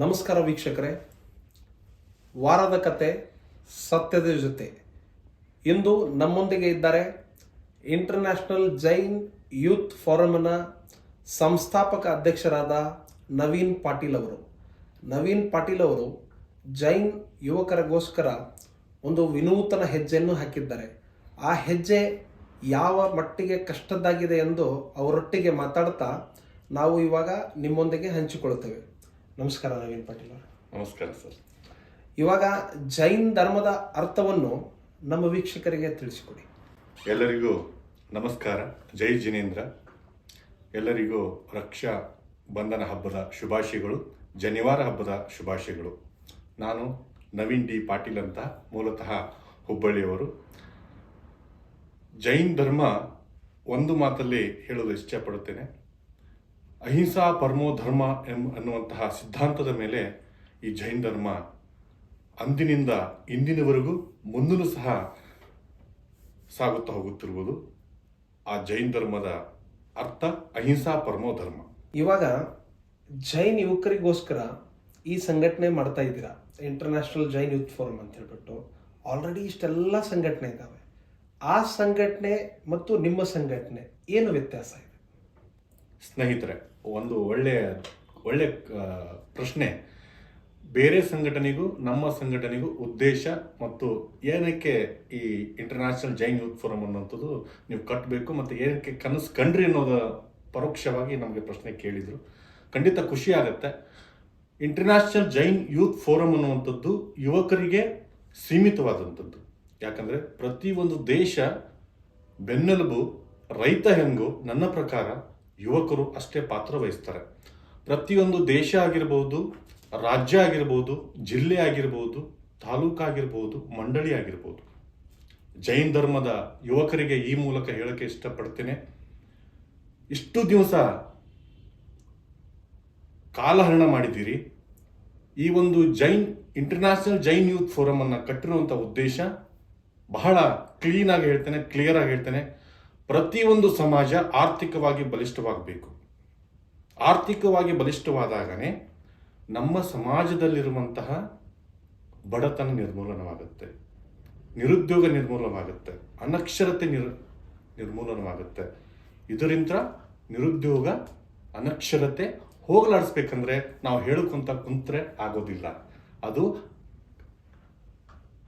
ನಮಸ್ಕಾರ ವೀಕ್ಷಕರೇ. ವಾರದ ಕತೆ ಸತ್ಯದ ಜೊತೆ. ಇಂದು ನಮ್ಮೊಂದಿಗೆ ಇದ್ದಾರೆ ಇಂಟರ್ನ್ಯಾಷನಲ್ ಜೈನ್ ಯೂತ್ ಫೋರಮ್ನ ಸಂಸ್ಥಾಪಕ ಅಧ್ಯಕ್ಷರಾದ ನವೀನ್ ಪಾಟೀಲ್ ಅವರು. ನವೀನ್ ಪಾಟೀಲ್ ಅವರು ಜೈನ್ ಯುವಕರಿಗೋಸ್ಕರ ಒಂದು ವಿನೂತನ ಹೆಜ್ಜೆಯನ್ನು ಹಾಕಿದ್ದಾರೆ. ಆ ಹೆಜ್ಜೆ ಯಾವ ಮಟ್ಟಿಗೆ ಕಷ್ಟದ್ದಾಗಿದೆ ಎಂದು ಅವರೊಟ್ಟಿಗೆ ಮಾತಾಡ್ತಾ ನಾವು ಇವಾಗ ನಿಮ್ಮೊಂದಿಗೆ ಹಂಚಿಕೊಳ್ಳುತ್ತೇವೆ. ನಮಸ್ಕಾರ ನವೀನ್ ಪಾಟೀಲ್ ಅವರು. ನಮಸ್ಕಾರ ಸರ್. ಇವಾಗ ಜೈನ್ ಧರ್ಮದ ಅರ್ಥವನ್ನು ನಮ್ಮ ವೀಕ್ಷಕರಿಗೆ ತಿಳಿಸಿಕೊಡಿ. ಎಲ್ಲರಿಗೂ ನಮಸ್ಕಾರ. ಜೈ ಜಿನೇಂದ್ರ. ಎಲ್ಲರಿಗೂ ರಕ್ಷಾ ಬಂಧನ ಹಬ್ಬದ ಶುಭಾಶಯಗಳು ಜನಿವಾರ ಹಬ್ಬದ ಶುಭಾಶಯಗಳು. ನಾನು ನವೀನ್ ಡಿ ಪಾಟೀಲ್ ಅಂತ ಮೂಲತಃ ಹುಬ್ಬಳ್ಳಿಯವರು. ಜೈನ್ ಧರ್ಮ ಒಂದು ಮಾತಲ್ಲಿ ಹೇಳಲು ಇಷ್ಟಪಡುತ್ತೇನೆ. ಅಹಿಂಸಾ ಪರಮೋ ಧರ್ಮ ಎಂಬ ಅನ್ನುವಂತಹ ಸಿದ್ಧಾಂತದ ಮೇಲೆ ಈ ಜೈನ್ ಧರ್ಮ ಅಂದಿನಿಂದ ಇಂದಿನವರೆಗೂ ಮುಂದೂ ಸಹ ಸಾಗುತ್ತಾ ಹೋಗುತ್ತಿರುವುದು ಆ ಜೈನ್ ಧರ್ಮದ ಅರ್ಥ ಅಹಿಂಸಾ ಪರಮೋ ಧರ್ಮ. ಇವಾಗ ಜೈನ್ ಯುವಕರಿಗೋಸ್ಕರ ಈ ಸಂಘಟನೆ ಮಾಡ್ತಾ ಇದ್ದೀರಾ? ಇಂಟರ್ನ್ಯಾಷನಲ್ ಜೈನ್ ಯೂತ್ ಫೋರಮ್ ಅಂತ ಹೇಳ್ಬಿಟ್ಟು. ಆಲ್ರೆಡಿ ಇಷ್ಟೆಲ್ಲ ಸಂಘಟನೆ ಇದ್ದಾವೆ. ಆ ಸಂಘಟನೆ ಮತ್ತು ನಿಮ್ಮ ಸಂಘಟನೆ ಏನು ವ್ಯತ್ಯಾಸ ಇದೆ? ಸ್ನೇಹಿತರೆ ಒಂದು ಒಳ್ಳೆಯ, ಒಳ್ಳೆ ಪ್ರಶ್ನೆ. ಬೇರೆ ಸಂಘಟನೆಗೂ, ನಮ್ಮ ಸಂಘಟನೆಗೂ ಉದ್ದೇಶ ಮತ್ತು ಏನಕ್ಕೆ ಈ ಇಂಟರ್ನ್ಯಾಷನಲ್ ಜೈನ್ ಯೂತ್ ಫೋರಮ್ ಅನ್ನೋಂಥದ್ದು ನೀವು ಕಟ್ಟಬೇಕು ಮತ್ತು ಏನಕ್ಕೆ ಕನಸು ಕಂಡ್ರಿ ಅನ್ನೋದು ಪರೋಕ್ಷವಾಗಿ ನಮಗೆ ಪ್ರಶ್ನೆ ಕೇಳಿದರು. ಖಂಡಿತ ಖುಷಿ ಆಗುತ್ತೆ. ಇಂಟರ್ನ್ಯಾಷನಲ್ ಜೈನ್ ಯೂತ್ ಫೋರಮ್ ಅನ್ನುವಂಥದ್ದು ಯುವಕರಿಗೆ ಸೀಮಿತವಾದಂಥದ್ದು. ಯಾಕಂದರೆ ಪ್ರತಿಯೊಂದು ದೇಶ ಬೆನ್ನೆಲುಬು, ರೈತ ಹೆಂಗು ನನ್ನ ಪ್ರಕಾರ ಯುವಕರು ಅಷ್ಟೇ ಪಾತ್ರ ವಹಿಸ್ತಾರೆ. ಪ್ರತಿಯೊಂದು ದೇಶ ಆಗಿರ್ಬೋದು, ರಾಜ್ಯ ಆಗಿರ್ಬೋದು, ಜಿಲ್ಲೆ ಆಗಿರ್ಬೋದು ತಾಲೂಕಾಗಿರ್ಬೋದು ಮಂಡಳಿ ಆಗಿರ್ಬೋದು. ಜೈನ್ ಧರ್ಮದ ಯುವಕರಿಗೆ ಈ ಮೂಲಕ ಹೇಳಕ್ಕೆ ಇಷ್ಟಪಡ್ತೇನೆ. ಇಷ್ಟು ದಿವಸ ಕಾಲಹರಣ ಮಾಡಿದ್ದೀರಿ. ಈ ಒಂದು Jain international Jain youth forum ಅನ್ನು ಕಟ್ಟಿರುವಂಥ ಉದ್ದೇಶ ಬಹಳ ಕ್ಲೀನ್ ಆಗಿ ಹೇಳ್ತೇನೆ ಕ್ಲಿಯರ್ ಆಗಿ ಹೇಳ್ತೇನೆ. ಪ್ರತಿಯೊಂದು ಸಮಾಜ ಆರ್ಥಿಕವಾಗಿ ಬಲಿಷ್ಠವಾಗಬೇಕು. ಆರ್ಥಿಕವಾಗಿ ಬಲಿಷ್ಠವಾದಾಗನೇ ನಮ್ಮ ಸಮಾಜದಲ್ಲಿರುವಂತಹ ಬಡತನ ನಿರ್ಮೂಲನವಾಗುತ್ತೆ. ನಿರುದ್ಯೋಗ ನಿರ್ಮೂಲನವಾಗುತ್ತೆ. ಅನಕ್ಷರತೆ ನಿರ್, ನಿರ್ಮೂಲನವಾಗುತ್ತೆ. ಇದರಿಂದ ನಿರುದ್ಯೋಗ, ಅನಕ್ಷರತೆ ಹೋಗಲಾಡಿಸ್ಬೇಕಂದ್ರೆ ನಾವು ಹೇಳ್ಕೊಂತ ಕುಂತ್ರೆ ಆಗೋದಿಲ್ಲ. ಅದು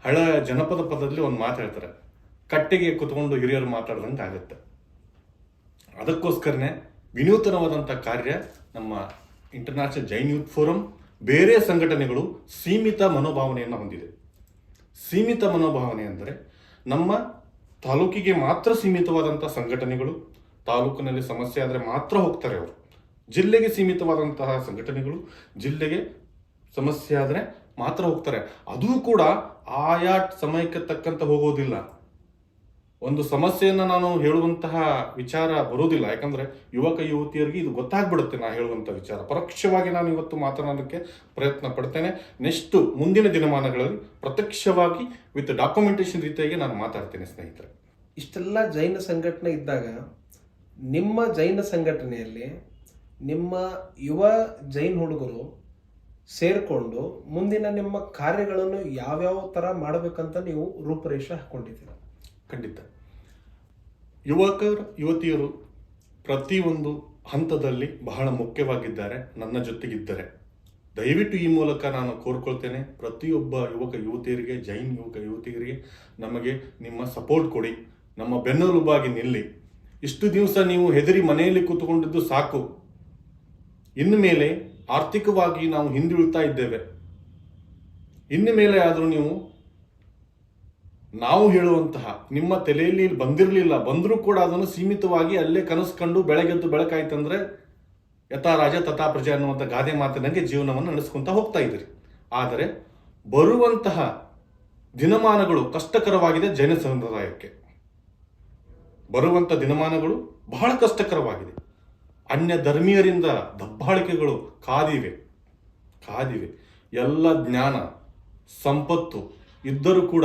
ಹಳ ಜನಪದ ಪದದಲ್ಲಿ ಒಂದು ಮಾತು ಹೇಳ್ತಾರೆ. ಕಟ್ಟೆಗೆ ಕುತ್ಕೊಂಡು ಹಿರಿಯರು ಮಾತಾಡ್ದಂಗೆ ಆಗುತ್ತೆ. ಅದಕ್ಕೋಸ್ಕರನೇ ವಿನೂತನವಾದಂಥ ಕಾರ್ಯ ನಮ್ಮ ಇಂಟರ್ನ್ಯಾಷನಲ್ ಜೈನ್ ಯೂತ್ ಫೋರಂ ಬೇರೆ ಸಂಘಟನೆಗಳು ಸೀಮಿತ ಮನೋಭಾವನೆಯನ್ನು ಹೊಂದಿದೆ. ಸೀಮಿತ ಮನೋಭಾವನೆ ಅಂದರೆ ನಮ್ಮ ತಾಲೂಕಿಗೆ ಮಾತ್ರ ಸೀಮಿತವಾದಂಥ ಸಂಘಟನೆಗಳು, ತಾಲೂಕಿನಲ್ಲಿ ಸಮಸ್ಯೆ ಆದರೆ ಮಾತ್ರ ಹೋಗ್ತಾರೆ ಅವರು. ಜಿಲ್ಲೆಗೆ ಸೀಮಿತವಾದಂತಹ ಸಂಘಟನೆಗಳು ಜಿಲ್ಲೆಗೆ ಸಮಸ್ಯೆ ಆದರೆ ಮಾತ್ರ ಹೋಗ್ತಾರೆ. ಅದು ಕೂಡ ಆಯಾ ಸಮಯಕ್ಕೆ ತಕ್ಕಂತ ಹೋಗೋದಿಲ್ಲ. ಒಂದು ಸಮಸ್ಯೆಯನ್ನು ನಾನು ಹೇಳುವಂತಹ ವಿಚಾರ ಬರೋದಿಲ್ಲ. ಯಾಕಂದ್ರೆ ಯುವಕ ಯುವತಿಯರಿಗೆ ಇದು ಗೊತ್ತಾಗ್ಬಿಡುತ್ತೆ ನಾನು ಹೇಳುವಂಥ ವಿಚಾರ. ಪರೋಕ್ಷವಾಗಿ ನಾನು ಇವತ್ತು ಮಾತನಾಡೋಕ್ಕೆ ಪ್ರಯತ್ನ ಪಡ್ತೇನೆ. ನೆಕ್ಸ್ಟ್ ಮುಂದಿನ ದಿನಮಾನಗಳಲ್ಲಿ ಪ್ರತ್ಯಕ್ಷವಾಗಿ ವಿತ್ ಡಾಕ್ಯುಮೆಂಟೇಶನ್ ರೀತಿಯಾಗಿ ನಾನು ಮಾತಾಡ್ತೇನೆ ಸ್ನೇಹಿತರೆ. ಇಷ್ಟೆಲ್ಲ ಜೈನ ಸಂಘಟನೆ ಇದ್ದಾಗ ನಿಮ್ಮ ಜೈನ ಸಂಘಟನೆಯಲ್ಲಿ ನಿಮ್ಮ ಯುವ ಜೈನ್ ಹುಡುಗರು ಸೇರಿಕೊಂಡು ಮುಂದಿನ ನಿಮ್ಮ ಕಾರ್ಯಗಳನ್ನು ಯಾವ್ಯಾವ ಥರ ಮಾಡಬೇಕಂತ ನೀವು ರೂಪರೇಷೆ ಹಾಕೊಂಡಿದ್ದೀರ? ಖಂಡಿತ. ಯುವಕರು, ಯುವತಿಯರು ಪ್ರತಿಯೊಂದು ಹಂತದಲ್ಲಿ ಬಹಳ ಮುಖ್ಯವಾಗಿದ್ದಾರೆ, ನನ್ನ ಜೊತೆಗಿದ್ದರೆ. ದಯವಿಟ್ಟು ಈ ಮೂಲಕ ನಾನು ಕೋರ್ಕೊಳ್ತೇನೆ. ಪ್ರತಿಯೊಬ್ಬ ಯುವಕ ಯುವತಿಯರಿಗೆ, ಜೈನ್ ಯುವಕ ಯುವತಿಯರಿಗೆ ನಮಗೆ ನಿಮ್ಮ ಸಪೋರ್ಟ್ ಕೊಡಿ. ನಮ್ಮ ಬೆನ್ನೆಲುಬಾಗಿ ನಿಲ್ಲಿ. ಇಷ್ಟು ದಿವಸ ನೀವು ಹೆದರಿ ಮನೆಯಲ್ಲಿ ಕೂತ್ಕೊಂಡಿದ್ದು ಸಾಕು. ಇನ್ನು ಮೇಲೆ ಆರ್ಥಿಕವಾಗಿ ನಾವು ಹಿಂದುಳಿತಾ ಇದ್ದೇವೆ. ಇನ್ನು ಮೇಲೆ ಆದರೂ ನೀವು ನಾವು ಹೇಳುವಂತಹ ನಿಮ್ಮ ತಲೆಯಲ್ಲಿ ಬಂದಿರಲಿಲ್ಲ, ಬಂದರೂ ಕೂಡ ಅದನ್ನು ಸೀಮಿತವಾಗಿ ಅಲ್ಲೇ ಕನಸು ಕಂಡು ಬೆಳಗೆದ್ದು ಬೆಳಕಾಯ್ತಂದ್ರೆ ಯಥಾ ರಾಜ ತಥಾ ಪ್ರಜೆ ಅನ್ನುವಂಥ ಗಾದೆ ಮಾತಿನಂಗೆ ಜೀವನವನ್ನು ನಡೆಸ್ಕೊಂತ ಹೋಗ್ತಾ ಇದ್ದೀರಿ. ಆದರೆ ಬರುವಂತಹ ದಿನಮಾನಗಳು ಕಷ್ಟಕರವಾಗಿದೆ ಜೈನ ಸಂಪ್ರದಾಯಕ್ಕೆ. ಬರುವಂತ ದಿನಮಾನಗಳು ಬಹಳ ಕಷ್ಟಕರವಾಗಿದೆ. ಅನ್ಯ ಧರ್ಮೀಯರಿಂದ ದಬ್ಬಾಳಿಕೆಗಳು ಕಾದಿವೆ. ಕಾದಿವೆ. ಎಲ್ಲ ಜ್ಞಾನ, ಸಂಪತ್ತು ಇದ್ದರೂ ಕೂಡ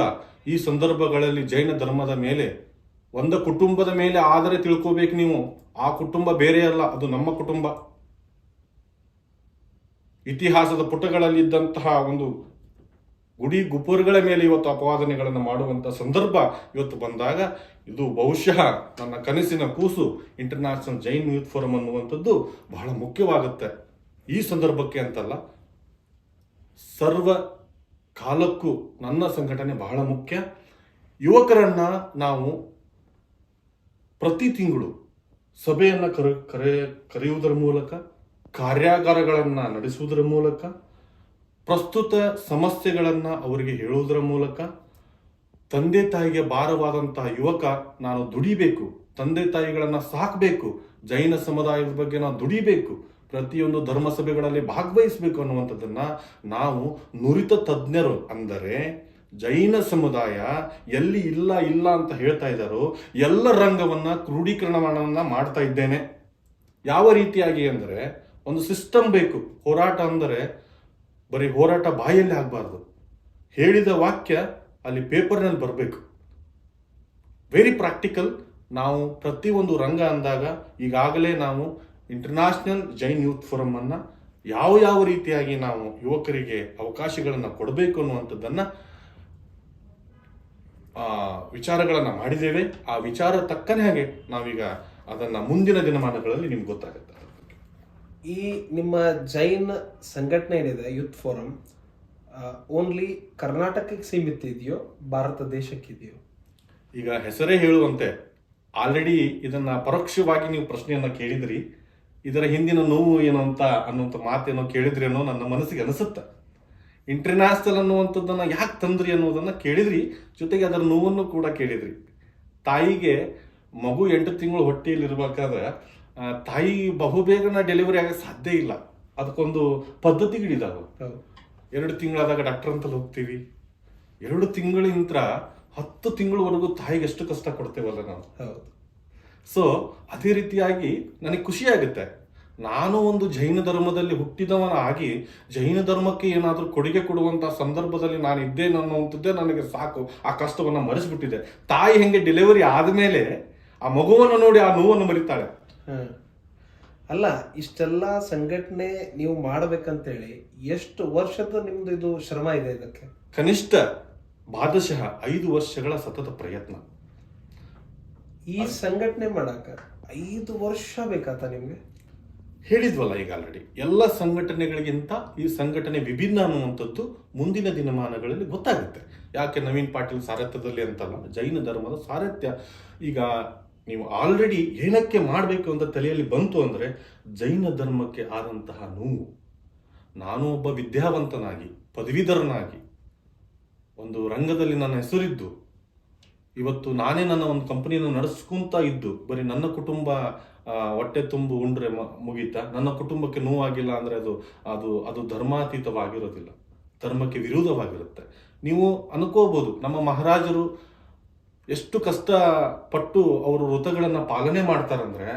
ಈ ಸಂದರ್ಭಗಳಲ್ಲಿ ಜೈನ ಧರ್ಮದ ಮೇಲೆ, ಒಂದು ಕುಟುಂಬದ ಮೇಲೆ ಆದರೆ ತಿಳ್ಕೋಬೇಕು ನೀವು. ಆ ಕುಟುಂಬ ಬೇರೆ ಅಲ್ಲ, ಅದು ನಮ್ಮ ಕುಟುಂಬ. ಇತಿಹಾಸದ ಪುಟಗಳಲ್ಲಿ ಇದ್ದಂತಹ ಒಂದು ಗುಡಿ ಗುಪ್ಪುರುಗಳ ಮೇಲೆ ಇವತ್ತು ಅಪವಾದನೆಗಳನ್ನು ಮಾಡುವಂತ ಸಂದರ್ಭ ಇವತ್ತು ಬಂದಾಗ, ಇದು ಬಹುಶಃ ನನ್ನ ಕನಸಿನ ಕೂಸು. ಇಂಟರ್ನ್ಯಾಷನಲ್ ಜೈನ್ ಯೂತ್ ಫೋರಂ ಅನ್ನುವಂಥದ್ದು ಬಹಳ ಮುಖ್ಯವಾಗುತ್ತೆ. ಈ ಸಂದರ್ಭಕ್ಕೆ ಅಂತಲ್ಲ, ಸರ್ವ ಕಾಲಕ್ಕೂ ನನ್ನ ಸಂಘಟನೆ ಬಹಳ ಮುಖ್ಯ. ಯುವಕರನ್ನ ನಾವು ಪ್ರತಿ ತಿಂಗಳು ಸಭೆಯನ್ನು ಕರೆ ಕರೆ, ಕರೆಯುವುದರ ಮೂಲಕ, ಕಾರ್ಯಾಗಾರಗಳನ್ನು ನಡೆಸುವುದರ ಮೂಲಕ, ಪ್ರಸ್ತುತ ಸಮಸ್ಯೆಗಳನ್ನು ಅವರಿಗೆ ಹೇಳುವುದರ ಮೂಲಕ, ತಂದೆ ತಾಯಿಗೆ ಭಾರವಾದಂತಹ ಯುವಕ ನಾನು ದುಡಿಬೇಕು, ತಂದೆ ತಾಯಿಗಳನ್ನು ಸಾಕಬೇಕು, ಜೈನ ಸಮುದಾಯದ ಬಗ್ಗೆ ನಾವು ದುಡಿಬೇಕು ಪ್ರತಿಯೊಂದು ಧರ್ಮ ಸಭೆಗಳಲ್ಲಿ ಭಾಗವಹಿಸಬೇಕು ಅನ್ನುವಂಥದ್ದನ್ನ ನಾವು ನುರಿತ ತಜ್ಞರು ಅಂದರೆ ಜೈನ ಸಮುದಾಯ ಎಲ್ಲಿ ಇಲ್ಲ ಇಲ್ಲ ಅಂತ ಹೇಳ್ತಾ ಇದ್ದಾರೋ ಎಲ್ಲ ರಂಗವನ್ನ ಕ್ರೋಢೀಕರಣವನ್ನ ಮಾಡ್ತಾ ಇದ್ದೇನೆ. ಯಾವ ರೀತಿಯಾಗಿ ಅಂದರೆ ಒಂದು ಸಿಸ್ಟಮ್ ಬೇಕು. ಹೋರಾಟ ಅಂದರೆ ಬರೀ ಹೋರಾಟ ಬಾಯಲ್ಲಿ ಆಗಬಾರ್ದು. ಹೇಳಿದ ವಾಕ್ಯ ಅಲ್ಲಿ ಪೇಪರ್ನಲ್ಲಿ ಬರಬೇಕು. ವೆರಿ ಪ್ರಾಕ್ಟಿಕಲ್ ನಾವು ಪ್ರತಿಯೊಂದು ರಂಗ ಅಂದಾಗ ಈಗಾಗಲೇ ನಾವು ಇಂಟರ್ನ್ಯಾಷನಲ್ ಜೈನ್ ಯೂತ್ ಫೋರಂ ಅನ್ನ ಯಾವ ಯಾವ ರೀತಿಯಾಗಿ ನಾವು ಯುವಕರಿಗೆ ಅವಕಾಶಗಳನ್ನು ಕೊಡಬೇಕು ಅನ್ನುವಂಥದ್ದನ್ನ ಆ, ವಿಚಾರಗಳನ್ನ ಮಾಡಿದ್ದೇವೆ. ಆ ವಿಚಾರ ತಕ್ಕನೇ ಹಾಗೆ ನಾವೀಗ ಅದನ್ನ ಮುಂದಿನ ದಿನಮಾನಗಳಲ್ಲಿ ನಿಮ್ಗೆ ಗೊತ್ತಾಗುತ್ತೆ. ಈ ನಿಮ್ಮ ಜೈನ್ ಸಂಘಟನೆ ಏನಿದೆ ಯೂತ್ ಫೋರಂ ಓನ್ಲಿ ಕರ್ನಾಟಕಕ್ಕೆ ಸೀಮಿತ ಇದೆಯೋ ಭಾರತ ದೇಶಕ್ಕಿದೆಯೋ ಈಗ ಹೆಸರೇ ಹೇಳುವಂತೆ ಆಲ್ರೆಡಿ ಇದನ್ನ ಪರೋಕ್ಷವಾಗಿ ನೀವು ಪ್ರಶ್ನೆಯನ್ನ ಕೇಳಿದ್ರಿ. ಇದರ ಹಿಂದಿನ ನೋವು ಏನು ಅಂತ ಅನ್ನುವಂಥ ಮಾತೇನೋ ಕೇಳಿದ್ರಿ ಅನ್ನೋ ನನ್ನ ಮನಸ್ಸಿಗೆ ಅನಿಸುತ್ತೆ. ಇಂಟರ್ನ್ಯಾಷನಲ್ ಅನ್ನುವಂಥದ್ದನ್ನು ಯಾಕೆ ತಂದ್ರಿ ಅನ್ನೋದನ್ನು ಕೇಳಿದ್ರಿ ಜೊತೆಗೆ ಅದರ ನೋವನ್ನು ಕೂಡ ಕೇಳಿದ್ರಿ. ತಾಯಿಗೆ ಮಗು ಎಂಟು ತಿಂಗಳು ಹೊಟ್ಟೆಯಲ್ಲಿ ಇರ್ಬೇಕಾದ್ರೆ ಆ, ತಾಯಿ ಬಹುಬೇಗನ ಡೆಲಿವರಿ ಆಗಕ್ಕೆ ಸಾಧ್ಯ ಇಲ್ಲ. ಅದಕ್ಕೊಂದು ಪದ್ಧತಿಗಳಿದಾವೆ. ಎರಡು ತಿಂಗಳಾದಾಗ ಡಾಕ್ಟರ್ ಅಂತಲ್ಲಿ ಹೋಗ್ತೀವಿ. ಎರಡು ತಿಂಗಳಿಂದ ಹತ್ತು ತಿಂಗಳವರೆಗೂ ತಾಯಿಗೆ ಎಷ್ಟು ಕಷ್ಟ ಕೊಡ್ತೇವಲ್ಲ ನಾವು. ಹೌದು. ಸೊ ಅದೇ ರೀತಿಯಾಗಿ ನನಗೆ ಖುಷಿಯಾಗುತ್ತೆ. ನಾನು ಒಂದು ಜೈನ ಧರ್ಮದಲ್ಲಿ ಹುಟ್ಟಿದವನಾಗಿ ಜೈನ ಧರ್ಮಕ್ಕೆ ಏನಾದರೂ ಕೊಡುಗೆ ಕೊಡುವಂಥ ಸಂದರ್ಭದಲ್ಲಿ ನಾನು ಇದ್ದೇನೆ ಅನ್ನುವಂಥದ್ದೇ ನನಗೆ ಸಾಕು ಆ ಕಷ್ಟವನ್ನು ಮರೆಸಿಬಿಟ್ಟಿದೆ. ತಾಯಿ ಹೆಂಗೆ ಡೆಲಿವರಿ ಆದಮೇಲೆ ಆ ಮಗುವನ್ನು ನೋಡಿ ಆ ನೋವನ್ನು ಮರಿತಾಳೆ. ಹ. ಅಲ್ಲ ಇಷ್ಟೆಲ್ಲ ಸಂಘಟನೆ ನೀವು ಮಾಡಬೇಕಂತೇಳಿ ಎಷ್ಟು ವರ್ಷದ ನಿಮ್ದು ಇದು ಶ್ರಮ ಇದೆ ಇದಕ್ಕೆ? ಕನಿಷ್ಠ ಭಾಗಶಃ ಐದು ವರ್ಷಗಳ ಸತತ ಪ್ರಯತ್ನ. ಈ ಸಂಘಟನೆ ಮಾಡಾಕ ಐದು ವರ್ಷ ಬೇಕಾತ ನಿಮ್ಗೆ? ಹೇಳಿದ್ವಲ್ಲ ಈಗ ಆಲ್ರೆಡಿ ಎಲ್ಲ ಸಂಘಟನೆಗಳಿಗಿಂತ ಈ ಸಂಘಟನೆ ವಿಭಿನ್ನ ಅನ್ನುವಂಥದ್ದು ಮುಂದಿನ ದಿನಮಾನಗಳಲ್ಲಿ ಗೊತ್ತಾಗುತ್ತೆ. ಯಾಕೆ ನವೀನ್ ಪಾಟೀಲ್ ಸಾರಥ್ಯದಲ್ಲಿ ಅಂತಲ್ಲ, ಜೈನ ಧರ್ಮದ ಸಾರಥ್ಯ. ಈಗ ನೀವು ಆಲ್ರೆಡಿ ಏನಕ್ಕೆ ಮಾಡಬೇಕು ಅಂತ ತಲೆಯಲ್ಲಿ ಬಂತು ಅಂದರೆ ಜೈನ ಧರ್ಮಕ್ಕೆ ಆದಂತಹ ನೋವು. ನಾನು ಒಬ್ಬ ವಿದ್ಯಾವಂತನಾಗಿ, ಪದವೀಧರನಾಗಿ, ಒಂದು ರಂಗದಲ್ಲಿ ನನ್ನ ಹೆಸರಿದ್ದು ಇವತ್ತು ನಾನೇ ನನ್ನ ಒಂದು ಕಂಪನಿಯನ್ನು ನಡೆಸ್ಕೊಂತ ಇದ್ದು, ಬರೀ ನನ್ನ ಕುಟುಂಬ ಹೊಟ್ಟೆ ತುಂಬು ಉಂಡ್ರೆ ಮುಗೀತಾ. ನನ್ನ ಕುಟುಂಬಕ್ಕೆ ನೋವಾಗಿಲ್ಲ ಅಂದ್ರೆ ಅದು ಅದು ಅದು ಧರ್ಮಾತೀತವಾಗಿರೋದಿಲ್ಲ. ಧರ್ಮಕ್ಕೆ ವಿರೋಧವಾಗಿರುತ್ತೆ ನೀವು ಅನ್ಕೋಬಹುದು ನಮ್ಮ ಮಹಾರಾಜರು ಎಷ್ಟು ಕಷ್ಟ ಪಟ್ಟು ಅವರು ವ್ರತಗಳನ್ನು ಪಾಲನೆ ಮಾಡ್ತಾರಂದ್ರೆ,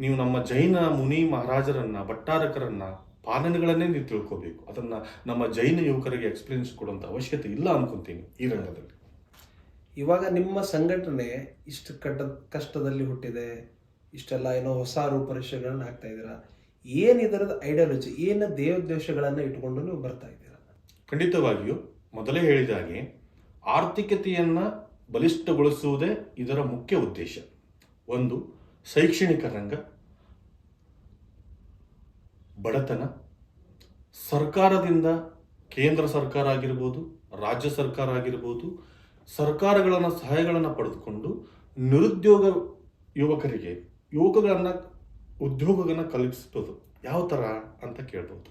ನೀವು ನಮ್ಮ ಜೈನ ಮುನಿ ಮಹಾರಾಜರನ್ನ, ಭಟ್ಟಾರಕರನ್ನ ಪಾಲನೆಗಳನ್ನೇ ನೀವು ತಿಳ್ಕೋಬೇಕು. ಅದನ್ನ ನಮ್ಮ ಜೈನ ಯುವಕರಿಗೆ ಎಕ್ಸ್ಪೀರಿಯನ್ಸ್ ಕೊಡುವಂತ ಅವಶ್ಯಕತೆ ಇಲ್ಲ ಅನ್ಕೊಂತೀನಿ ಈ ರಂಗದಲ್ಲಿ. ಇವಾಗ ನಿಮ್ಮ ಸಂಘಟನೆ ಇಷ್ಟು ಕಟ್ಟ ಕಷ್ಟದಲ್ಲಿ ಹುಟ್ಟಿದೆ, ಇಷ್ಟೆಲ್ಲ ಏನೋ ಹೊಸ ರೂಪರೇಷೆಗಳನ್ನು ಹಾಕ್ತಾ ಇದ್ದೀರಾ? ಏನು ಇದರದ ಐಡಿಯಾಲಜಿ ಏನು ದೇವೋದ್ದೇಶಗಳನ್ನು ಇಟ್ಕೊಂಡು ನೀವು ಬರ್ತಾ ಇದ್ದೀರಾ? ಖಂಡಿತವಾಗಿಯೂ, ಮೊದಲೇ ಹೇಳಿದ ಹಾಗೆ ಆರ್ಥಿಕತೆಯನ್ನ ಬಲಿಷ್ಠಗೊಳಿಸುವುದೇ ಇದರ ಮುಖ್ಯ ಉದ್ದೇಶ. ಒಂದು, ಶೈಕ್ಷಣಿಕ ರಂಗ, ಬಡತನ, ಸರ್ಕಾರದಿಂದ ಕೇಂದ್ರ ಸರ್ಕಾರ ಆಗಿರ್ಬೋದು, ರಾಜ್ಯ ಸರ್ಕಾರ ಆಗಿರ್ಬೋದು ಸರ್ಕಾರಗಳನ್ನ ಸಹಾಯಗಳನ್ನು ಪಡೆದುಕೊಂಡು ನಿರುದ್ಯೋಗ ಯುವಕರಿಗೆ ಯುವಕಗಳನ್ನು, ಉದ್ಯೋಗಗಳನ್ನು ಕಲ್ಪಿಸ್ಬೋದು ಯಾವ ಥರ ಅಂತ ಕೇಳ್ಬೋದು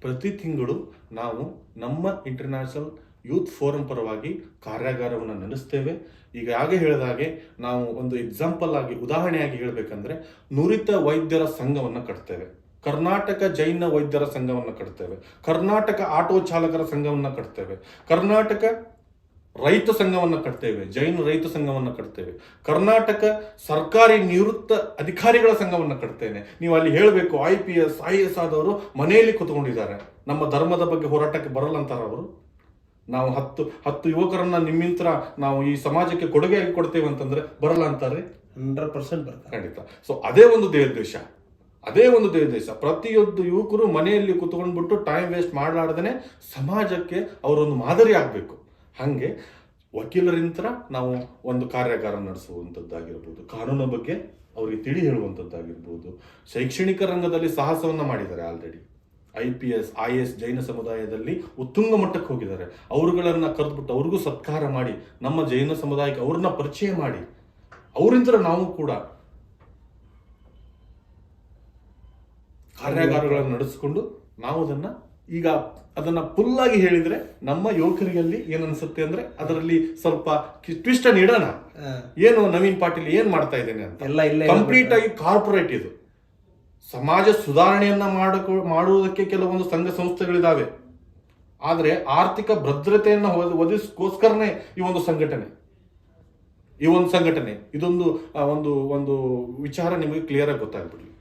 ಪ್ರತಿ ತಿಂಗಳು ನಾವು ನಮ್ಮ ಇಂಟರ್ನ್ಯಾಷನಲ್ ಯೂತ್ ಫೋರಂ ಪರವಾಗಿ ಕಾರ್ಯಾಗಾರವನ್ನು ನಡೆಸ್ತೇವೆ. ಈಗ ಹಾಗೆ ಹೇಳಿದ ಹಾಗೆ ನಾವು ಒಂದು ಎಕ್ಸಾಂಪಲ್ ಆಗಿ, ಉದಾಹರಣೆಯಾಗಿ ಹೇಳಬೇಕಂದ್ರೆ ನುರಿತ ವೈದ್ಯರ ಸಂಘವನ್ನು ಕಟ್ತೇವೆ. ಕರ್ನಾಟಕ ಜೈನ ವೈದ್ಯರ ಸಂಘವನ್ನು ಕಟ್ತೇವೆ. ಕರ್ನಾಟಕ ಆಟೋ ಚಾಲಕರ ಸಂಘವನ್ನು ಕಟ್ತೇವೆ. ಕರ್ನಾಟಕ ರೈತ ಸಂಘವನ್ನು ಕಟ್ತೇವೆ ಜೈನ ರೈತ ಸಂಘವನ್ನು ಕಟ್ತೇವೆ. ಕರ್ನಾಟಕ ಸರ್ಕಾರಿ ನಿವೃತ್ತ ಅಧಿಕಾರಿಗಳ ಸಂಘವನ್ನು ಕಟ್ತೇನೆ. ನೀವು ಅಲ್ಲಿ ಹೇಳಬೇಕು I P S I S ಆದವರು ಮನೆಯಲ್ಲಿ ಕೂತ್ಕೊಂಡಿದ್ದಾರೆ. ನಮ್ಮ ಧರ್ಮದ ಬಗ್ಗೆ ಹೋರಾಟಕ್ಕೆ ಬರಲ್ಲ ಅಂತಾರೆ ಅವರು? ನಾವು ಹತ್ತು ಹತ್ತು ಯುವಕರನ್ನ ನಿಮ್ಮಿಂತ್ರ ನಾವು ಈ ಸಮಾಜಕ್ಕೆ ಕೊಡುಗೆಯಾಗಿ ಕೊಡ್ತೇವೆ ಅಂತಂದ್ರೆ ಬರಲ್ಲ ಅಂತಾರೆ ಹಂಡ್ರೆಡ್ ಪರ್ಸೆಂಟ್ ಬರ್ತಾರೆ. ಖಂಡಿತ. ಸೊ ಅದೇ ಒಂದು ದೇವದೇಶ ಅದೇ ಒಂದು ದೇವದೇಶ ಪ್ರತಿಯೊಂದು ಯುವಕರು ಮನೆಯಲ್ಲಿ ಕುತ್ಕೊಂಡ್ಬಿಟ್ಟು ಟೈಮ್ ವೇಸ್ಟ್ ಮಾಡಲಾರ್ದೇ ಸಮಾಜಕ್ಕೆ ಅವರೊಂದು ಮಾದರಿ ಆಗಬೇಕು. ಹಾಗೆ ವಕೀಲರಿಂತ ನಾವು ಒಂದು ಕಾರ್ಯಾಗಾರ ನಡೆಸುವಂಥದ್ದಾಗಿರ್ಬೋದು, ಕಾನೂನು ಬಗ್ಗೆ ಅವರಿಗೆ ತಿಳಿ ಹೇಳುವಂಥದ್ದಾಗಿರ್ಬೋದು, ಶೈಕ್ಷಣಿಕ ರಂಗದಲ್ಲಿ ಸಾಹಸವನ್ನು ಮಾಡಿದ್ದಾರೆ already I P S I S Jaina ಸಮುದಾಯದಲ್ಲಿ ಉತ್ತುಂಗ ಮಟ್ಟಕ್ಕೆ ಹೋಗಿದ್ದಾರೆ. ಅವರುಗಳನ್ನು ಕರೆದ್ಬಿಟ್ಟು ಅವ್ರಿಗೂ ಸತ್ಕಾರ ಮಾಡಿ, ನಮ್ಮ ಜೈನ ಸಮುದಾಯಕ್ಕೆ ಅವ್ರನ್ನ ಪರಿಚಯ ಮಾಡಿ ಅವರಿಂದ ನಾವು ಕೂಡ ಕಾರ್ಯಾಗಾರಗಳನ್ನು ನಡೆಸಿಕೊಂಡು ನಾವು ಅದನ್ನ ಈಗ ಅದನ್ನ ಫುಲ್ ಆಗಿ ಹೇಳಿದ್ರೆ ನಮ್ಮ ಯುವಕರಿಗಲ್ಲಿ ಏನನ್ಸುತ್ತೆ ಅಂದ್ರೆ ಅದರಲ್ಲಿ ಸ್ವಲ್ಪ ಟ್ವಿಸ್ಟ್ ಅನ್ನು ಇಡೋಣ. ಏನು ನವೀನ್ ಪಾಟೀಲ್ ಏನ್ ಮಾಡ್ತಾ ಇದ್ದೇನೆ ಅಂತ. ಎಲ್ಲ ಇಲ್ಲ ಕಂಪ್ಲೀಟ್ ಆಗಿ ಕಾರ್ಪೊರೇಟ್ ಇದು. ಸಮಾಜ ಸುಧಾರಣೆಯನ್ನ ಮಾಡಕೊ ಮಾಡುವುದಕ್ಕೆ ಕೆಲವೊಂದು ಸಂಘ ಸಂಸ್ಥೆಗಳಿದಾವೆ. ಆದ್ರೆ ಆರ್ಥಿಕ ಭದ್ರತೆಯನ್ನ ಒದ- ಒದಗಿಸ್ಕೋಸ್ಕರನೇ ಈ ಒಂದು ಸಂಘಟನೆ. ಈ ಒಂದು ಸಂಘಟನೆ. ಇದೊಂದು ಒಂದು ಒಂದು ವಿಚಾರ ನಿಮಗೆ ಕ್ಲಿಯರ್ ಆಗಿ ಗೊತ್ತಾಗ್ಬಿಡ್ಲಿ.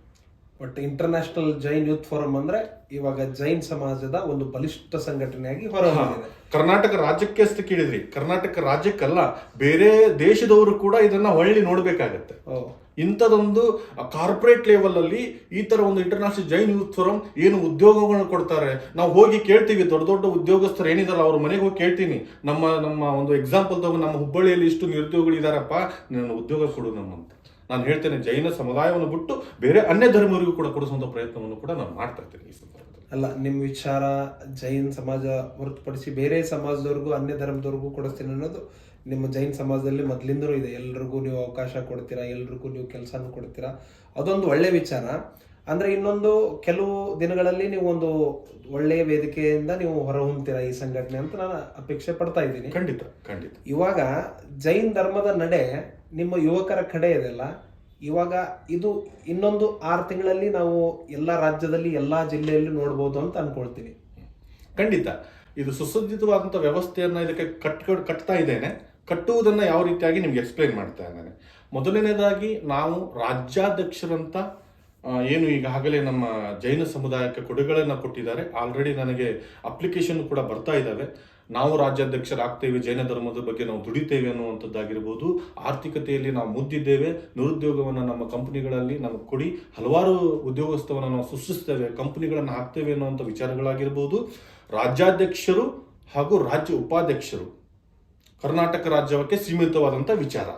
But international Jain youth forum ಅಂದ್ರೆ ಇವಾಗ ಜೈನ್ ಸಮಾಜದ ಒಂದು ಬಲಿಷ್ಠ ಸಂಘಟನೆಯಾಗಿ ಹೊರಹೊಮ್ಮಿದೆ. ಕರ್ನಾಟಕ ರಾಜ್ಯಕ್ಕೆ ಅಷ್ಟು ಕೇಳಿದ್ರಿ. ಕರ್ನಾಟಕ ರಾಜ್ಯಕ್ಕಲ್ಲ ಬೇರೆ ದೇಶದವರು ಕೂಡ ಇದನ್ನ ಹೊಳ್ಳಿ ನೋಡ್ಬೇಕಾಗತ್ತೆ. ಇಂಥದೊಂದು ಕಾರ್ಪೊರೇಟ್ ಲೆವೆಲ್ ಅಲ್ಲಿ ಈ ತರ ಒಂದು ಇಂಟರ್ನ್ಯಾಷನಲ್ ಜೈನ್ ಯೂತ್ ಫೋರಂ ಏನು ಉದ್ಯೋಗಗಳನ್ನು ಕೊಡ್ತಾರೆ. ನಾವು ಹೋಗಿ ಕೇಳ್ತೀವಿ ದೊಡ್ಡ ದೊಡ್ಡ ಉದ್ಯೋಗಸ್ಥರು ಏನಿದಾರ ಅವ್ರ ಮನೆಗೆ ಹೋಗಿ ಕೇಳ್ತೀನಿ. ನಮ್ಮ ನಮ್ಮ ಒಂದು ಎಕ್ಸಾಂಪಲ್ ತಗೊಂಡು ನಮ್ಮ ಹುಬ್ಬಳ್ಳಿಯಲ್ಲಿ ಇಷ್ಟು ನಿರುದ್ಯೋಗಗಳಿದಾರಪ್ಪ ನನ್ನ ಉದ್ಯೋಗ ಕೊಡು ನಮ್ಮಂತ. ನಾನು ಹೇಳ್ತೇನೆ ಜೈನ ಸಮುದಾಯವನ್ನು ಬಿಟ್ಟು ಬೇರೆ ಅನ್ಯ ಧರ್ಮವರಿಗೂ ಕೂಡ ಕೊಡಿಸುವಂತ ಪ್ರಯತ್ನವನ್ನು ಕೂಡ ನಾನು ಮಾಡ್ತಾ ಇರ್ತೇನೆ ಈ ಸಂದರ್ಭದಲ್ಲಿ. ಅಲ್ಲ ನಿಮ್ಮ ವಿಚಾರ ಜೈನ್ ಸಮಾಜ ಹೊರತುಪಡಿಸಿ ಬೇರೆ ಸಮಾಜದವ್ರಿಗೂ ಅನ್ಯ ಧರ್ಮದವ್ರಿಗೂ ಕೊಡಿಸ್ತೀನಿ ಅನ್ನೋದು ನಿಮ್ಮ ಜೈನ್ ಸಮಾಜದಲ್ಲಿ ಮೊದಲಿಂದಲೂ ಇದೆ. ಎಲ್ರಿಗೂ ನೀವು ಅವಕಾಶ ಕೊಡ್ತೀರಾ ಎಲ್ರಿಗೂ ನೀವು ಕೆಲಸನೂ ಕೊಡ್ತೀರಾ? ಅದೊಂದು ಒಳ್ಳೆ ವಿಚಾರ. ಅಂದ್ರೆ ಇನ್ನೊಂದು ಕೆಲವು ದಿನಗಳಲ್ಲಿ ನೀವು ಒಂದು ಒಳ್ಳೆಯ ವೇದಿಕೆಯಿಂದ ನೀವು ಹೊರಹೊಮ್ತೀರಾ ಈ ಸಂಘಟನೆ ಅಂತ ನಾನು ಅಪೇಕ್ಷೆ ಪಡ್ತಾ ಇದ್ದೀನಿ. ಖಂಡಿತ ಖಂಡಿತ. ಇವಾಗ ಜೈನ್ ಧರ್ಮದ ನಡೆ ನಿಮ್ಮ ಯುವಕರ ಕಡೆ ಇದೆಲ್ಲ. ಇವಾಗ ಇದು ಇನ್ನೊಂದು ಆರು ತಿಂಗಳಲ್ಲಿ ನಾವು ಎಲ್ಲ ರಾಜ್ಯದಲ್ಲಿ, ಎಲ್ಲ ಜಿಲ್ಲೆಯಲ್ಲಿ ನೋಡ್ಬೋದು ಅಂತ ಅನ್ಕೊಳ್ತೀನಿ. ಖಂಡಿತ. ಇದು ಸುಸಜ್ಜಿತವಾದಂಥ ವ್ಯವಸ್ಥೆಯನ್ನು ಇದಕ್ಕೆ ಕಟ್ ಕಟ್ತಾ ಇದ್ದೇನೆ. ಕಟ್ಟುವುದನ್ನ ಯಾವ ರೀತಿಯಾಗಿ ನಿಮ್ಗೆ ಎಕ್ಸ್ಪ್ಲೈನ್ ಮಾಡ್ತಾ ಇದ್ದೇನೆ. ಮೊದಲನೇದಾಗಿ ನಾವು ರಾಜ್ಯಾಧ್ಯಕ್ಷರಂತ ಏನು ಈಗಾಗಲೇ ನಮ್ಮ ಜೈನ ಸಮುದಾಯಕ್ಕೆ ಕೊಡುಗೆಗಳನ್ನ ಕೊಟ್ಟಿದ್ದಾರೆ. ಆಲ್ರೆಡಿ ನನಗೆ ಅಪ್ಲಿಕೇಶನ್ ಕೂಡ ಬರ್ತಾ ಇದ್ದಾವೆ. ನಾವು ರಾಜ್ಯಾಧ್ಯಕ್ಷರಾಗ್ತೇವೆ, ಜೈನ ಧರ್ಮದ ಬಗ್ಗೆ ನಾವು ದುಡಿತೇವೆ ಅನ್ನುವಂಥದ್ದಾಗಿರ್ಬೋದು. ಆರ್ಥಿಕತೆಯಲ್ಲಿ ನಾವು ಮುದ್ದಿದ್ದೇವೆ. ನಿರುದ್ಯೋಗವನ್ನು ನಮ್ಮ ಕಂಪನಿಗಳಲ್ಲಿ ನಮಗೆ ಕೊಡಿ. ಹಲವಾರು ಉದ್ಯೋಗಸ್ಥವನ್ನು ನಾವು ಸೃಷ್ಟಿಸ್ತೇವೆ. ಕಂಪ್ನಿಗಳನ್ನು ಹಾಕ್ತೇವೆ ಅನ್ನುವಂಥ ವಿಚಾರಗಳಾಗಿರ್ಬೋದು. ರಾಜ್ಯಾಧ್ಯಕ್ಷರು ಹಾಗೂ ರಾಜ್ಯ ಉಪಾಧ್ಯಕ್ಷರು ಕರ್ನಾಟಕ ರಾಜ್ಯಕ್ಕೆ ಸೀಮಿತವಾದಂಥ ವಿಚಾರ.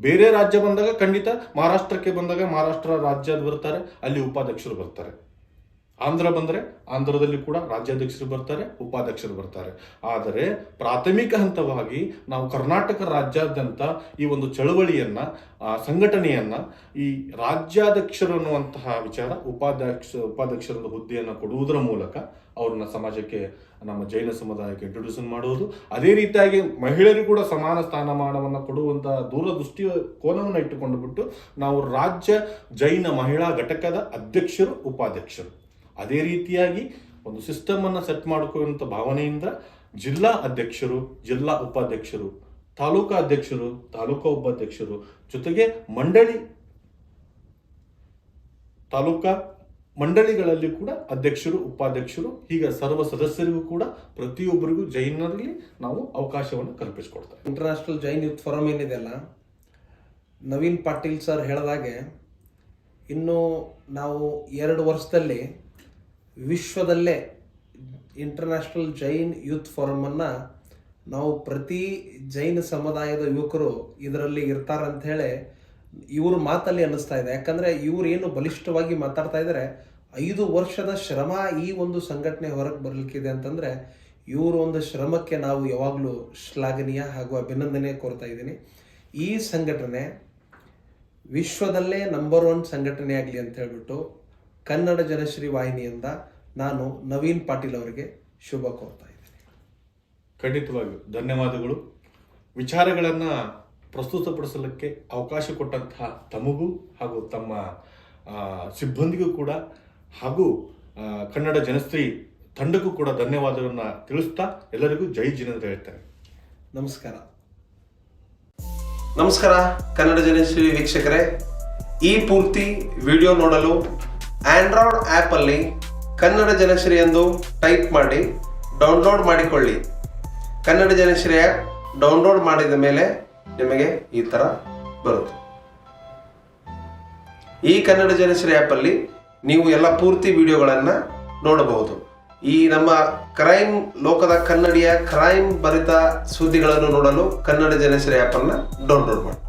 ಬೇರೆ ರಾಜ್ಯ ಬಂದಾಗ ಖಂಡಿತ ಮಹಾರಾಷ್ಟ್ರಕ್ಕೆ ಬಂದಾಗ ಮಹಾರಾಷ್ಟ್ರ ರಾಜ್ಯ ಬರ್ತಾರೆ, ಅಲ್ಲಿ ಉಪಾಧ್ಯಕ್ಷರು ಬರ್ತಾರೆ. ಆಂಧ್ರ ಬಂದರೆ ಆಂಧ್ರದಲ್ಲಿ ಕೂಡ ರಾಜ್ಯಾಧ್ಯಕ್ಷರು ಬರ್ತಾರೆ ಉಪಾಧ್ಯಕ್ಷರು ಬರ್ತಾರೆ. ಆದರೆ ಪ್ರಾಥಮಿಕ ಹಂತವಾಗಿ ನಾವು ಕರ್ನಾಟಕ ರಾಜ್ಯಾದ್ಯಂತ ಈ ಒಂದು ಚಳವಳಿಯನ್ನು ಆ, ಸಂಘಟನೆಯನ್ನ ಈ ರಾಜ್ಯಾಧ್ಯಕ್ಷರು ಅನ್ನುವಂತಹ ವಿಚಾರ ಉಪಾಧ್ಯಕ್ಷ ಉಪಾಧ್ಯಕ್ಷರ ಹುದ್ದೆಯನ್ನು ಕೊಡುವುದರ ಮೂಲಕ ಅವ್ರನ್ನ ಸಮಾಜಕ್ಕೆ ನಮ್ಮ ಜೈನ ಸಮುದಾಯಕ್ಕೆ ಇಂಟ್ರೊಡ್ಯೂಸನ್ ಮಾಡುವುದು. ಅದೇ ರೀತಿಯಾಗಿ ಮಹಿಳೆಯರಿಗೂ ಕೂಡ ಸಮಾನ ಸ್ಥಾನಮಾನವನ್ನು ಕೊಡುವಂತಹ ದೂರದೃಷ್ಟಿ ಕೋನವನ್ನು ಇಟ್ಟುಕೊಂಡು ಬಿಟ್ಟು ನಾವು ರಾಜ್ಯ ಜೈನ ಮಹಿಳಾ ಘಟಕದ ಅಧ್ಯಕ್ಷರು ಉಪಾಧ್ಯಕ್ಷರು. ಅದೇ ರೀತಿಯಾಗಿ ಒಂದು ಸಿಸ್ಟಮ್ ಅನ್ನ ಸೆಟ್ ಮಾಡಿಕೊಳ್ಳುವಂಥ ಭಾವನೆಯಿಂದ ಜಿಲ್ಲಾ ಅಧ್ಯಕ್ಷರು, ಜಿಲ್ಲಾ ಉಪಾಧ್ಯಕ್ಷರು, ತಾಲೂಕಾ ಅಧ್ಯಕ್ಷರು, ತಾಲೂಕಾ ಉಪಾಧ್ಯಕ್ಷರು ಜೊತೆಗೆ ಮಂಡಳಿ, ತಾಲೂಕಾ ಮಂಡಳಿಗಳಲ್ಲಿ ಕೂಡ ಅಧ್ಯಕ್ಷರು, ಉಪಾಧ್ಯಕ್ಷರು, ಹೀಗೆ ಸರ್ವ ಸದಸ್ಯರಿಗೂ ಕೂಡ ಪ್ರತಿಯೊಬ್ಬರಿಗೂ ಜೈನರಲ್ಲಿ ನಾವು ಅವಕಾಶವನ್ನು ಕಲ್ಪಿಸಿಕೊಡ್ತಾರೆ ಇಂಟರ್ನ್ಯಾಷನಲ್ ಜೈನ್ ಯೂತ್ ಫೋರಂ ಏನಿದೆಯಲ್ಲ ನವೀನ್ ಪಾಟೀಲ್ ಸರ್ ಹೇಳಿದಾಗೆ, ಇನ್ನು ನಾವು ಎರಡು ವರ್ಷದಲ್ಲಿ ವಿಶ್ವದಲ್ಲೇ ಇಂಟರ್ನ್ಯಾಷನಲ್ ಜೈನ್ ಯೂತ್ ಫೋರಮನ್ನು ನಾವು ಪ್ರತಿ ಜೈನ ಸಮುದಾಯದ ಯುವಕರು ಇದರಲ್ಲಿ ಇರ್ತಾರಂತ ಹೇಳಿ ಇವ್ರ ಮಾತಲ್ಲಿ ಅನ್ನಿಸ್ತಾ ಇದೆ. ಯಾಕಂದರೆ ಇವರೇನು ಬಲಿಷ್ಠವಾಗಿ ಮಾತಾಡ್ತಾ ಇದ್ದಾರೆ ಐದು ವರ್ಷದ ಶ್ರಮ ಈ ಒಂದು ಸಂಘಟನೆ ಹೊರಗೆ ಬರಲಿಕ್ಕಿದೆ ಅಂತಂದರೆ ಇವರು ಒಂದು ಶ್ರಮಕ್ಕೆ ನಾವು ಯಾವಾಗಲೂ ಶ್ಲಾಘನೀಯ ಹಾಗೂ ಅಭಿನಂದನೆ ಕೋರ್ತಾ ಇದ್ದೀನಿ. ಈ ಸಂಘಟನೆ ವಿಶ್ವದಲ್ಲೇ ನಂಬರ್ ಒನ್ ಸಂಘಟನೆ ಆಗಲಿ ಅಂತ ಹೇಳ್ಬಿಟ್ಟು ಕನ್ನಡ ಜನಶ್ರೀ ವಾಹಿನಿಯಿಂದ ನಾನು ನವೀನ್ ಪಾಟೀಲ್ ಅವರಿಗೆ ಶುಭ ಕೋರ್ತಾ ಇದ್ದೀನಿ. ಖಂಡಿತವಾಗಿಯೂ ಧನ್ಯವಾದಗಳು. ವಿಚಾರಗಳನ್ನು ಪ್ರಸ್ತುತಪಡಿಸಲಿಕ್ಕೆ ಅವಕಾಶ ಕೊಟ್ಟಂತಹ ತಮಗೂ ಹಾಗೂ ತಮ್ಮ ಸಿಬ್ಬಂದಿಗೂ ಕೂಡ ಹಾಗೂ ಕನ್ನಡ ಜನಶ್ರೀ ತಂಡಕ್ಕೂ ಕೂಡ ಧನ್ಯವಾದಗಳನ್ನು ತಿಳಿಸ್ತಾ ಎಲ್ಲರಿಗೂ ಜೈ ಜಿನಂತ ಹೇಳ್ತೇನೆ. ನಮಸ್ಕಾರ. ನಮಸ್ಕಾರ ಕನ್ನಡ ಜನಶ್ರೀ ವೀಕ್ಷಕರೇ. ಈ ಪೂರ್ತಿ ವಿಡಿಯೋ ನೋಡಲು ಆಂಡ್ರಾಯ್ಡ್ ಆ್ಯಪಲ್ಲಿ ಕನ್ನಡ ಜನಶ್ರೀ ಎಂದು ಟೈಪ್ ಮಾಡಿ ಡೌನ್ಲೋಡ್ ಮಾಡಿಕೊಳ್ಳಿ. ಕನ್ನಡ ಜನಶ್ರೀ ಆ್ಯಪ್ ಡೌನ್ಲೋಡ್ ಮಾಡಿದ ಮೇಲೆ ನಿಮಗೆ ಈ ಥರ ಬರುತ್ತೆ. ಈ ಕನ್ನಡ ಜನಶ್ರೀ ಆ್ಯಪಲ್ಲಿ ನೀವು ಎಲ್ಲ ಪೂರ್ತಿ ವಿಡಿಯೋಗಳನ್ನು ನೋಡಬಹುದು. ಈ ನಮ್ಮ ಕ್ರೈಮ್ ಲೋಕದ ಕನ್ನಡಿಯ ಕ್ರೈಮ್ ಭರಿತ ಸುದ್ದಿಗಳನ್ನು ನೋಡಲು ಕನ್ನಡ ಜನಶ್ರೀ ಆ್ಯಪನ್ನು ಡೌನ್ಲೋಡ್ ಮಾಡಿ.